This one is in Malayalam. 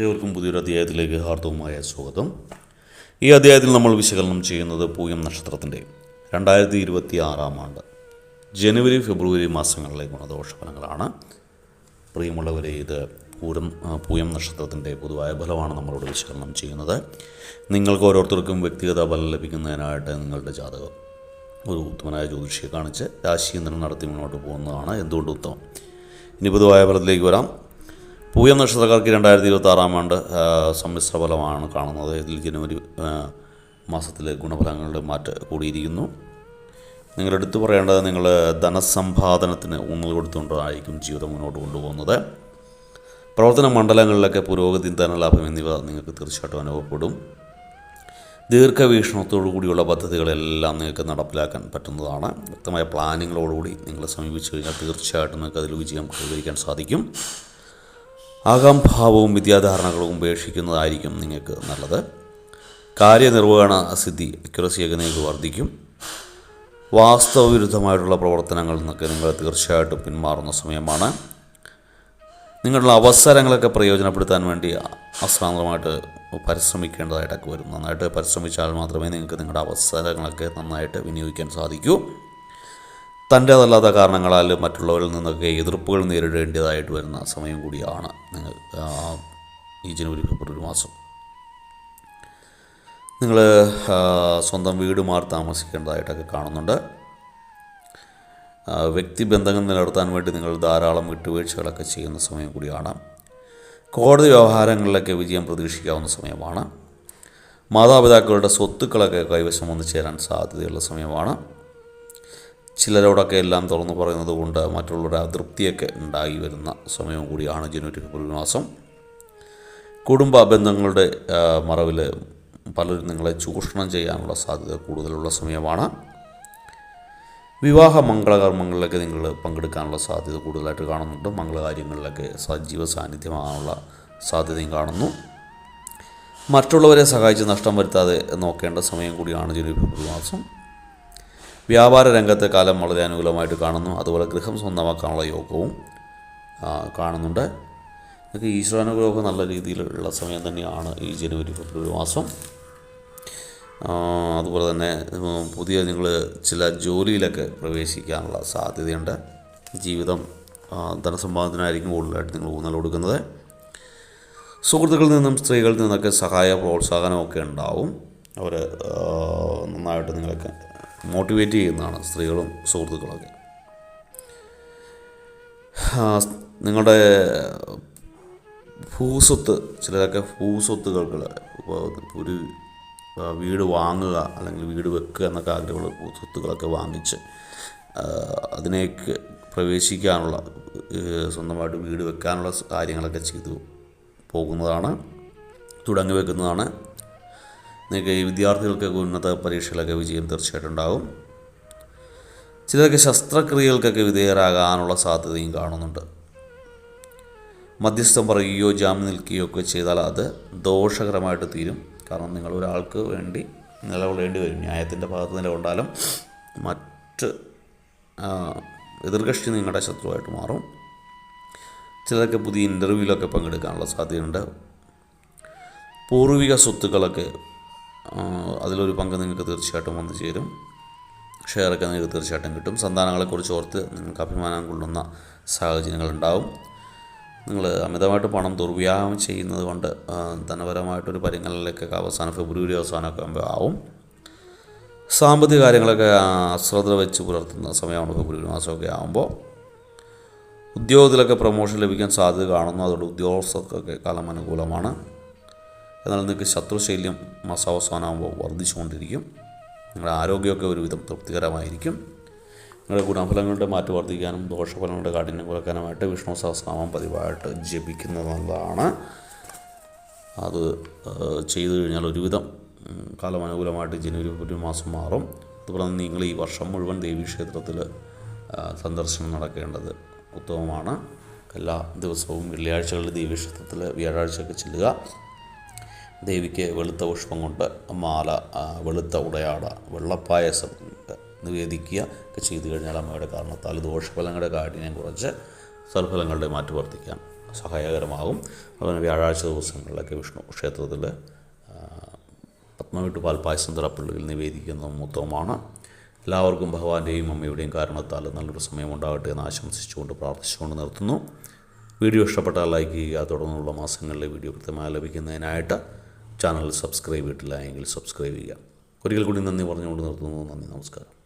ഏവർക്കും പുതിയൊരു അധ്യായത്തിലേക്ക് ഹാർദവുമായ സ്വാഗതം. ഈ അധ്യായത്തിൽ നമ്മൾ വിശകലനം ചെയ്യുന്നത് പൂയം നക്ഷത്രത്തിന്റെ രണ്ടായിരത്തി ഇരുപത്തി ആറാം ആണ്ട്. ജനുവരി ഫെബ്രുവരി മാസങ്ങളിലെ ഗുണദോഷഫലങ്ങളാണ്. പ്രിയമുള്ളവരെ ഇത് പൂരം പൂയം നക്ഷത്രത്തിന്റെ പൊതുവായ ഫലമാണ് നമ്മളോട് വിശകലനം ചെയ്യുന്നത്. നിങ്ങൾക്ക് ഓരോരുത്തർക്കും വ്യക്തിഗത ഫലം ലഭിക്കുന്നതിനായിട്ട് നിങ്ങളുടെ ജാതകം ഒരു ഉത്തമനായ ജ്യോതിഷിയെ കാണിച്ച് രാശിചിന്തനം നടത്തി മുന്നോട്ട് പോകുന്നതാണ് എന്തുകൊണ്ട് ഉത്തമം? ഇനി പൊതുവായ ഫലത്തിലേക്ക് വരാം. പൂയം നക്ഷത്രക്കാർക്ക് രണ്ടായിരത്തി ഇരുപത്തി ആറാം ആണ്ട് സമ്മിശ്ര ഫലമാണ് കാണുന്നത്. ഇതിൽ ജനുവരി മാസത്തിലെ ഗുണഫലങ്ങളുടെ മാറ്റ് കൂടിയിരിക്കുന്നു. നിങ്ങൾ എടുത്തു പറയേണ്ടത് നിങ്ങൾ ധനസമ്പാദനത്തിന് ഊന്നൽ കൊടുത്തുകൊണ്ടായിരിക്കും ജീവിതം മുന്നോട്ട് കൊണ്ടുപോകുന്നത്. പ്രവർത്തന മണ്ഡലങ്ങളിലൊക്കെ പുരോഗതി ധനലാഭം എന്നിവ നിങ്ങൾക്ക് തീർച്ചയായിട്ടും അനുഭവപ്പെടും. ദീർഘവീക്ഷണത്തോടു കൂടിയുള്ള പദ്ധതികളെല്ലാം നിങ്ങൾക്ക് നടപ്പിലാക്കാൻ പറ്റുന്നതാണ്. വ്യക്തമായ പ്ലാനിങ്ങളോടുകൂടി നിങ്ങളെ സമീപിച്ചു കഴിഞ്ഞാൽ തീർച്ചയായിട്ടും നിങ്ങൾക്ക് അതിൽ വിജയം കൈവരിക്കാൻ സാധിക്കും. ആകാംഭാവവും വിദ്യാധാരണകളും ഉപേക്ഷിക്കുന്നതായിരിക്കും നിങ്ങൾക്ക് നല്ലത്. കാര്യനിർവഹണ സിദ്ധി അക്യുറസിയൊക്കെ നിങ്ങൾക്ക് വർദ്ധിക്കും. വാസ്തവവിരുദ്ധമായിട്ടുള്ള പ്രവർത്തനങ്ങളിൽ നിന്നൊക്കെ നിങ്ങൾ തീർച്ചയായിട്ടും പിന്മാറുന്ന സമയമാണ്. നിങ്ങളുടെ അവസരങ്ങളൊക്കെ പ്രയോജനപ്പെടുത്താൻ വേണ്ടി അശ്രാന്തമായിട്ട് പരിശ്രമിക്കേണ്ടതായിട്ടൊക്കെ വരും. നന്നായിട്ട് പരിശ്രമിച്ചാൽ മാത്രമേ നിങ്ങൾക്ക് നിങ്ങളുടെ അവസരങ്ങളൊക്കെ നന്നായിട്ട് വിനിയോഗിക്കാൻ സാധിക്കൂ. തന്റേതല്ലാത്ത കാരണങ്ങളാൽ മറ്റുള്ളവരിൽ നിന്നൊക്കെ എതിർപ്പുകൾ നേരിടേണ്ടതായിട്ട് വരുന്ന സമയം കൂടിയാണ് നിങ്ങൾ ഈ ജനുവരി ഫെബ്രുവരി മാസം. നിങ്ങൾ സ്വന്തം വീട് മാറി താമസിക്കേണ്ടതായിട്ടൊക്കെ കാണുന്നുണ്ട്. വ്യക്തിബന്ധങ്ങൾ നിലനിർത്താൻ വേണ്ടി നിങ്ങൾ ധാരാളം വിട്ടുവീഴ്ചകളൊക്കെ ചെയ്യുന്ന സമയം കൂടിയാണ്. കോടതി വ്യവഹാരങ്ങളിലൊക്കെ വിജയം പ്രതീക്ഷിക്കാവുന്ന സമയമാണ്. മാതാപിതാക്കളുടെ സ്വത്തുക്കളൊക്കെ കൈവശം വന്നു ചേരാൻ സാധ്യതയുള്ള സമയമാണ്. ചിലരോടൊക്കെ എല്ലാം തുറന്നു പറയുന്നത് കൊണ്ട് മറ്റുള്ളവരുടെ അതൃപ്തിയൊക്കെ ഉണ്ടായി വരുന്ന സമയം കൂടിയാണ് ജനുവരി ഫെബ്രുവരി മാസം. കുടുംബ ബന്ധങ്ങളുടെ മറവിൽ പലരും നിങ്ങളെ ചൂഷണം ചെയ്യാനുള്ള സാധ്യത കൂടുതലുള്ള സമയമാണ്. വിവാഹ മംഗളകർമ്മങ്ങളിലൊക്കെ നിങ്ങൾ പങ്കെടുക്കാനുള്ള സാധ്യത കൂടുതലായിട്ട് കാണുന്നുണ്ട്. മംഗളകാര്യങ്ങളിലൊക്കെ സജീവ സാന്നിധ്യമാകാനുള്ള സാധ്യതയും കാണുന്നു. മറ്റുള്ളവരെ സഹായിച്ച് നഷ്ടം വരുത്താതെ നോക്കേണ്ട സമയം കൂടിയാണ് ജനുവരി ഫെബ്രുവരി മാസം. വ്യാപാര രംഗത്തെ കാലം വളരെ അനുകൂലമായിട്ട് കാണുന്നു. അതുപോലെ ഗൃഹം സ്വന്തമാക്കാനുള്ള യോഗവും കാണുന്നുണ്ട്. ഇതൊക്കെ ഈശ്വരാനുഗ്രഹമൊക്കെ നല്ല രീതിയിലുള്ള സമയം തന്നെയാണ് ഈ ജനുവരി ഫെബ്രുവരി മാസം. അതുപോലെ തന്നെ പുതിയ നിങ്ങൾ ചില ജോലിയിലൊക്കെ പ്രവേശിക്കാനുള്ള സാധ്യതയുണ്ട്. ജീവിതം ആ, ധനസമ്പാദനമായിരിക്കും കൂടുതലായിട്ട് നിങ്ങൾ ഊന്നൽ കൊടുക്കുന്നത്. സുഹൃത്തുക്കളിൽ നിന്നും സ്ത്രീകളിൽ നിന്നൊക്കെ സഹായ പ്രോത്സാഹനമൊക്കെ ഉണ്ടാവും. അവർ നന്നായിട്ട് നിങ്ങളൊക്കെ മോട്ടിവേറ്റ് ചെയ്യുന്നതാണ് സ്ത്രീകളും സുഹൃത്തുക്കളൊക്കെ. നിങ്ങളുടെ ഭൂസ്വത്ത് ചിലതൊക്കെ ഭൂസ്വത്തുകൾക്ക് ഒരു വീട് വാങ്ങുക അല്ലെങ്കിൽ വീട് വെക്കുക എന്നൊക്കെ ആഗ്രഹമുള്ള സ്വത്തുക്കളൊക്കെ വാങ്ങിച്ച് അതിനേക്ക് പ്രവേശിക്കാനുള്ള സ്വന്തമായിട്ട് വീട് വെക്കാനുള്ള കാര്യങ്ങളൊക്കെ ചെയ്തു പോകുന്നതാണ് തുടങ്ങി വെക്കുന്നതാണ് നിങ്ങൾക്ക് ഈ വിദ്യാർത്ഥികൾക്ക് ഉന്നത പരീക്ഷയിലൊക്കെ വിജയം തീർച്ചയായിട്ടും ഉണ്ടാകും. ചിലർക്ക് ശസ്ത്രക്രിയകൾക്കൊക്കെ വിധേയരാകാനുള്ള സാധ്യതയും കാണുന്നുണ്ട്. മധ്യസ്ഥം പറയുകയോ ജാമ്യം നിൽക്കുകയോ ഒക്കെ ചെയ്താൽ അത് ദോഷകരമായിട്ട് തീരും. കാരണം നിങ്ങൾ ഒരാൾക്ക് വേണ്ടി നിലകൊള്ളേണ്ടി വരും. ന്യായത്തിന്റെ ഭാഗത്ത് നിലകൊണ്ടാലും മറ്റ് എതിർകക്ഷി നിങ്ങളുടെ ശത്രുവായിട്ട് മാറും. ചിലർക്ക് പുതിയ ഇന്റർവ്യൂവിലൊക്കെ പങ്കെടുക്കാനുള്ള സാധ്യതയുണ്ട്. പൂർവിക സ്വത്തുക്കളൊക്കെ അതിലൊരു പങ്ക് നിങ്ങൾക്ക് തീർച്ചയായിട്ടും വന്നു ചേരും. ഷെയറൊക്കെ നിങ്ങൾക്ക് തീർച്ചയായിട്ടും കിട്ടും. സന്താനങ്ങളെക്കുറിച്ച് ഓർത്ത് നിങ്ങൾക്ക് അഭിമാനം കൊള്ളുന്ന സാഹചര്യങ്ങളുണ്ടാവും. നിങ്ങൾ അമിതമായിട്ട് പണം ദുർവ്യാഹം ചെയ്യുന്നത് കൊണ്ട് ധനപരമായിട്ടൊരു പരിങ്ങലിലേക്കൊക്കെ അവസാനം ഫെബ്രുവരി അവസാനമൊക്കെ ആകുമ്പോൾ ആവും. സാമ്പത്തിക കാര്യങ്ങളൊക്കെ അശ്രദ്ധ വെച്ച് പുലർത്തുന്ന സമയമാണ് ഫെബ്രുവരി മാസമൊക്കെ ആകുമ്പോൾ ഉദ്യോഗത്തിലൊക്കെ പ്രൊമോഷൻ ലഭിക്കാൻ സാധ്യത കാണുന്നു. അതുകൊണ്ട് ഉദ്യോഗസ്ഥർക്കൊക്കെ കാലം അനുകൂലമാണ്. എന്നാൽ നിങ്ങൾക്ക് ശത്രുശല്യം മാസാവസാനമാകുമ്പോൾ വർദ്ധിച്ചുകൊണ്ടിരിക്കും. നിങ്ങളുടെ ആരോഗ്യമൊക്കെ ഒരുവിധം തൃപ്തികരമായിരിക്കും. നിങ്ങളുടെ ഗുണഫലങ്ങളുടെ മാറ്റം വർദ്ധിക്കാനും ദോഷഫലങ്ങളുടെ കാഠിന്യം കുറയ്ക്കാനുമായിട്ട് വിഷ്ണു സഹസ്രനാമം പതിവായിട്ട് ജപിക്കുന്നത് നല്ലതാണ്. അത് ചെയ്തു കഴിഞ്ഞാൽ ഒരുവിധം കാലം അനുകൂലമായിട്ട് ജനുവരി ഫെബ്രുവരി മാസം മാറും. അതുപോലെ തന്നെ നിങ്ങൾ ഈ വർഷം മുഴുവൻ ദേവീക്ഷേത്രത്തിൽ സന്ദർശനം നടക്കേണ്ടത് ഉത്തമമാണ്. എല്ലാ ദിവസവും വെള്ളിയാഴ്ചകളിൽ ദേവീക്ഷേത്രത്തിൽ വ്യാഴാഴ്ചയൊക്കെ ചെല്ലുക. ദേവിക്ക് വെളുത്ത പുഷ്പം കൊണ്ട് മാല വെളുത്ത ഉടയാട വെള്ളപ്പായസം നിവേദിക്കുക ഒക്കെ ചെയ്തു കഴിഞ്ഞാൽ അമ്മയുടെ കാരണത്താൽ ദോഷഫലങ്ങളുടെ കാഠിന്യം കുറച്ച് സൽഫലങ്ങളുടെ മാറ്റി വർദ്ധിക്കാൻ സഹായകരമാകും. അതുപോലെ വ്യാഴാഴ്ച ദിവസങ്ങളിലൊക്കെ വിഷ്ണു ക്ഷേത്രത്തിൽ പത്മവിട്ടു പാൽപ്പായസം തിറപ്പള്ളിയിൽ നിവേദിക്കുന്ന മൂത്തവുമാണ് എല്ലാവർക്കും ഭഗവാന്റെയും അമ്മയുടെയും കാരണത്താൽ നല്ലൊരു സമയമുണ്ടാകട്ടെ എന്ന് ആശംസിച്ചുകൊണ്ട് പ്രാർത്ഥിച്ചുകൊണ്ട് നിർത്തുന്നു. വീഡിയോ ഇഷ്ടപ്പെട്ടാൽ ലൈക്ക് ചെയ്യുക. തുടർന്നുള്ള മാസങ്ങളിലെ വീഡിയോ കൃത്യമായി ലഭിക്കുന്നതിനായിട്ട് ചാനൽ സബ്സ്ക്രൈബ് ചെയ്തിട്ടില്ല എങ്കിൽ സബ്സ്ക്രൈബ് ചെയ്യുക. ഒരിക്കൽ കൂടി നന്ദി പറഞ്ഞുകൊണ്ട് നിർത്തുന്നു. നന്ദി നമസ്കാരം.